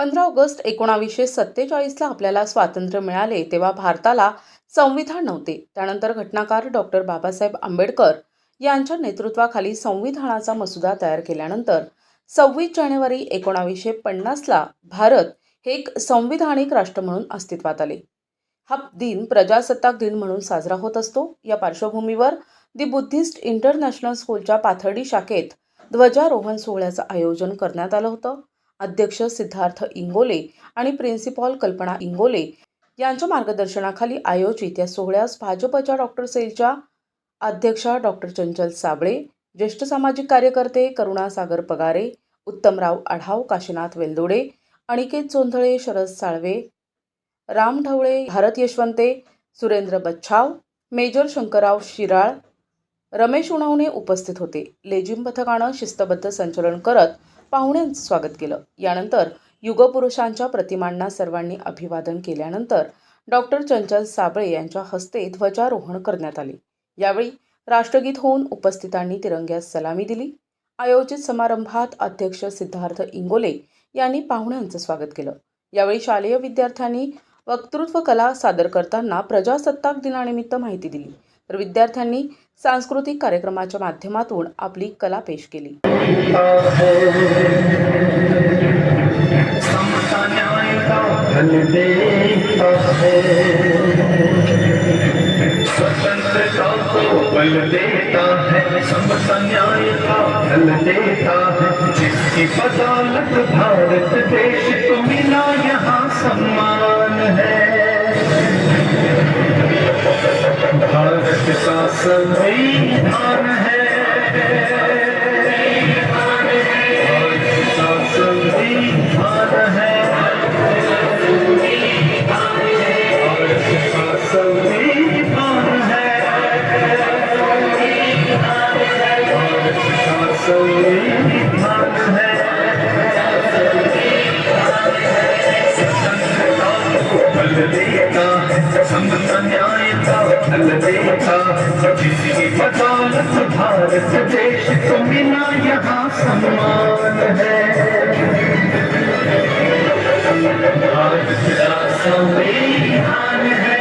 पंधरा ऑगस्ट एकोणावीसशे सत्तेचाळीसला आपल्याला स्वातंत्र्य मिळाले तेव्हा भारताला संविधान नव्हते. त्यानंतर घटनाकार डॉक्टर बाबासाहेब आंबेडकर यांच्या नेतृत्वाखाली संविधानाचा मसुदा तयार केल्यानंतर सव्वीस जानेवारी एकोणावीसशे पन्नासला भारत हे एक संविधानिक राष्ट्र म्हणून अस्तित्वात आले. हा दिन प्रजासत्ताक दिन म्हणून साजरा होत असतो. या पार्श्वभूमीवर दि बुद्धिस्ट इंटरनॅशनल स्कूलच्या पाथर्डी शाखेत ध्वजारोहण सोहळ्याचं आयोजन करण्यात आलं होतं. अध्यक्ष सिद्धार्थ इंगोले आणि प्रिन्सिपॉल कल्पना इंगोले यांच्या मार्गदर्शनाखाली आयोजित या सोहळ्यास भाजपच्या डॉक्टर सेलच्या अध्यक्षा डॉक्टर चंचल साबळे ज्येष्ठ सामाजिक कार्यकर्ते करुणासागर पगारे उत्तमराव आढाव काशीनाथ वेलदोडे अनिकेत चोंधळे शरद साळवे राम ढवळे भारत यशवंते सुरेंद्र बच्छाव मेजर शंकरराव शिराळ रमेश उणवणे उपस्थित होते. लेझिम पथकानं शिस्तबद्ध संचलन करत पाहुण्यांचं स्वागत केलं. यानंतर युगपुरुषांच्या प्रतिमांना सर्वांनी अभिवादन केल्यानंतर डॉक्टर चंचल साबळे यांच्या हस्ते ध्वजारोहण करण्यात आले. यावेळी राष्ट्रगीत होऊन उपस्थितांनी तिरंग्यास सलामी दिली. आयोजित समारंभात अध्यक्ष सिद्धार्थ इंगोले यांनी पाहुण्यांचं स्वागत केलं. यावेळी शालेय विद्यार्थ्यांनी वक्तृत्व कला सादर करताना प्रजासत्ताक दिनानिमित्त माहिती दिली. तर विद्यार्थ्यांनी सांस्कृतिक कार्यक्रमाच्या माध्यमातून आपली कला पेश केली. Thank you. बदौलत भारत देश को मिला यहाँ सम्मान है संविधान है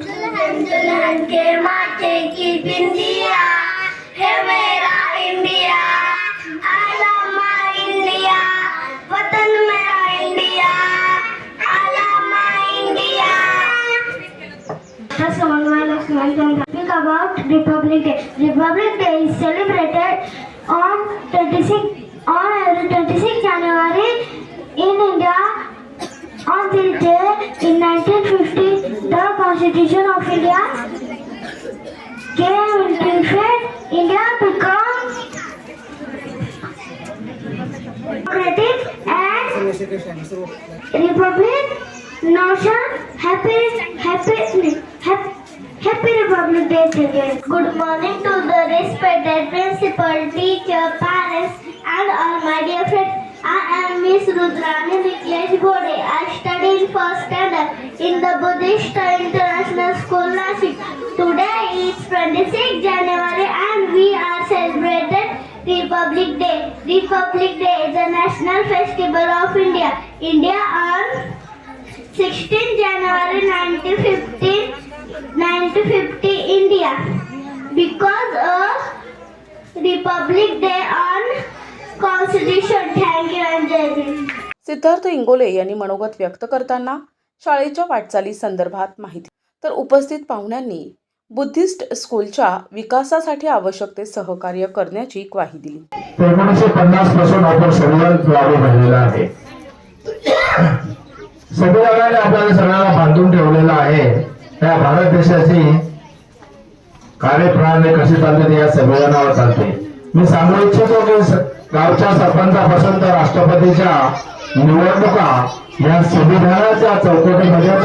दुल्हन दुल्हन के माथे की बिंदी Lakshman Chandra. Speak about Republic Day. Republic Day is celebrated on 26 on every 26 January in India. On this day, in 1950, the Constitution of India came into effect. India became democratic and republic nation. Happy, happy, happy. Happy Republic Day today. Good morning to the respected principal, teacher, parents, and all my dear friends. I am Miss Rudrani Niklesh Bode. I study in first standard in the Buddhist International School, Nashik. Today is 26 January and we are celebrating Republic Day. Republic Day is a national festival of India. India on 16 January 1950, 1950 India. Because of Republic Day on Constitution. Thank you and Jai Hind. Siddharth Ingole यांनी मनोगत व्यक्त करताना शाळेच्या वाटचाली संदर्भात माहिती तर उपस्थित पाहुण्यांनी Buddhist स्कूलच्या विकासासाठी आवश्यक ते सहकार्य करण्याची ग्वाही दिली एकोणीसशे पन्नासपासून आपण संविधान लागू झालेलं आहे संविधानाने आपल्याला सगळ्याला बांधून ठेवलेलं आहे या भारत देशाची कार्यप्रणाली कशी चालते या संविधानावर चालते. मी सांगू इच्छितो की गावच्या सरपंचापासून तर राष्ट्रपतीच्या निवडणुका या संविधानाच्या चौकटीमध्येच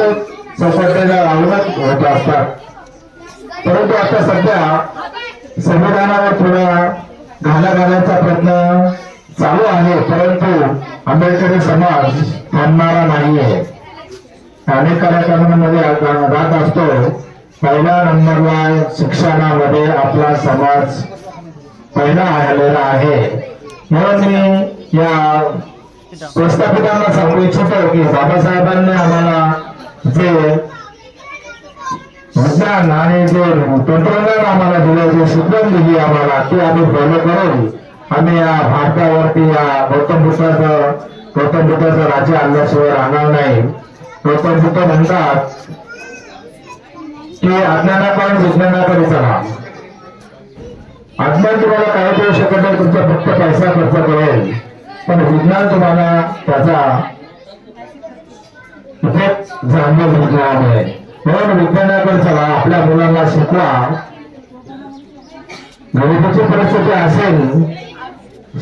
चौकटीला लावूनच होत असतात. परंतु आता सध्या संविधानावर थोडा घाला घालायचा प्रयत्न चालू आहे परंतु आंबेडकरी समाज थांबणारा नाहीये. अनेक कार्यक्रमांमध्ये राहत असतो. पहिल्या नंबरला शिक्षणामध्ये आपला समाज पहिला आलेला आहे. म्हणून मी या प्रस्थापितांना सांगू इच्छितो की बाबासाहेबांनी आम्हाला जे विज्ञान आणि जे तंत्रज्ञान आम्हाला दिलं जे शिकवण दिली आम्हाला ते आम्ही फॉलो करून आम्ही या भारतावरती या गौतम बुद्धाचं गौतम बुद्धाचं राज्य आणल्याशिवाय राहणार नाही. गौतम बुद्ध म्हणतात की अज्ञानाकडून विज्ञानाकडे चला. अज्ञान तुम्हाला काय करू शकत नाही तुमचा फक्त पैसा खर्च करेल. पण विज्ञान तुम्हाला त्याचा उपयोग जाणून विज्ञानामुळे म्हणून विज्ञानाकडे चला आपल्या मुलांना शिकवा. गरिबीची परिस्थिती असेल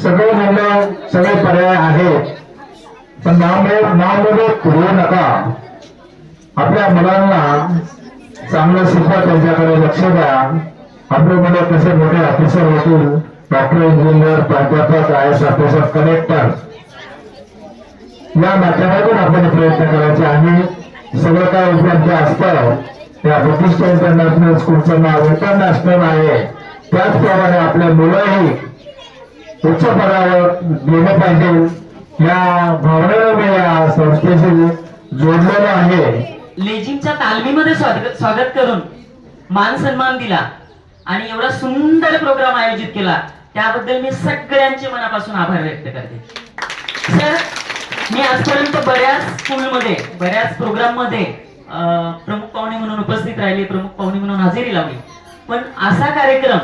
सगळे मुलं सगळे पर्याय आहेत. पण नाव नावमध्ये पुढे नका. आपल्या मुलांना चांगलं शिकवा त्यांच्याकडे लक्ष द्या. आपले मुलं कसे मोठे ऑफिसर होतील डॉक्टर इंजिनियर प्राध्यापक आय एस ऑफिसर कलेक्टर या माध्यमातून आपण प्रयत्न करायचे आणि सगळं काय उपलब्ध असतं या बुद्धिस्ट इंटरनॅशनल स्कूलचं नाव इंटरनॅशनल आहे. त्याचप्रमाणे आपले मुलंही उच्च पदावर गेले पाहिजे. या भावना या संस्थेशी जोडलेलं आहे. लेझिमच्या तालमीमध्ये स्वागत स्वागत करून मान सन्मान दिला आणि एवढा सुंदर प्रोग्राम आयोजित केला त्याबद्दल मी सगळ्यांचे मनापासून आभार व्यक्त करते. सर मी आजपर्यंत बऱ्याच स्कूलमध्ये बऱ्याच प्रोग्राममध्ये प्रमुख पाहुणे म्हणून उपस्थित राहिले प्रमुख पाहुणे म्हणून हजेरी लावली. पण असा कार्यक्रम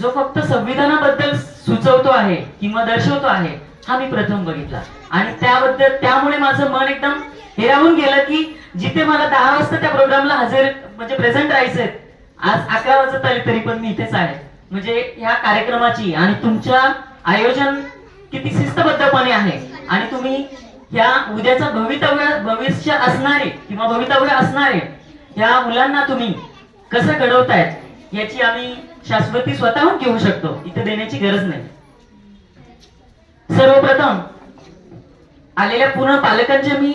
जो फक्त संविधानाबद्दल सुचवतो आहे किंवा दर्शवतो आहे हा मी प्रथम बघितला. आणि त्याबद्दल त्यामुळे माझं मन एकदम हेरावून गेलं की जिथे मला दहा वाजता त्या प्रोग्रामला हजर म्हणजे प्रेझेंट राहायचंय आज अकरा वाजत आले तरी पण मी इथेच आहे. म्हणजे ह्या कार्यक्रमाची आणि तुमच्या आयोजन किती शिस्तबद्धपणे आहे. आणि तुम्ही ह्या उद्याचं भवितव्य भविष्य असणारे किंवा भवितव्य असणारे ह्या मुलांना तुम्ही कसं घडवतायत याची आम्ही शाश्वती स्वतःहून घेऊ शकतो. इथे देण्याची गरज नाही. सर्वप्रथम आलेल्या पूर्ण पालकांचे मी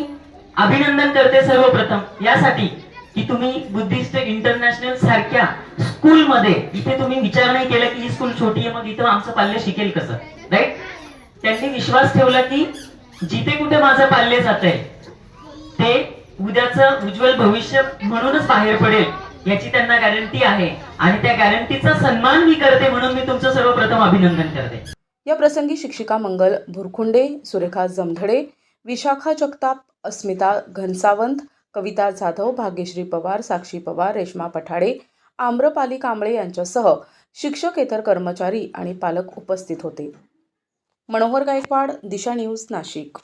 अभिनंदन करते सर्वप्रथम. यासाठी की तुम्ही बुद्धिस्ट इंटरनॅशनल सारख्या स्कूलमध्ये इथे तुम्ही विचार नाही केला की ही स्कूल छोटी आहे मग इथं आमचं पाल्य शिकेल कसं? राईट त्यांनी विश्वास ठेवला की जिथे कुठे माझं पाल्य जात ते उद्याचं उज्ज्वल भविष्य म्हणूनच बाहेर पडेल याची त्यांना गॅरंटी आहे. आणि त्या गॅरंटीचा सन्मान मी करते म्हणून मी तुमचं सर्वप्रथम अभिनंदन करते. या प्रसंगी शिक्षिका मंगल भुरखुंडे सुरेखा जमधडे विशाखा जगताप अस्मिता घनसावंत कविता जाधव भाग्यश्री पवार साक्षी पवार रेश्मा पठाडे आम्रपाली कांबळे यांच्यासह शिक्षकेतर कर्मचारी आणि पालक उपस्थित होते. मनोहर गायकवाड दिशा न्यूज नाशिक.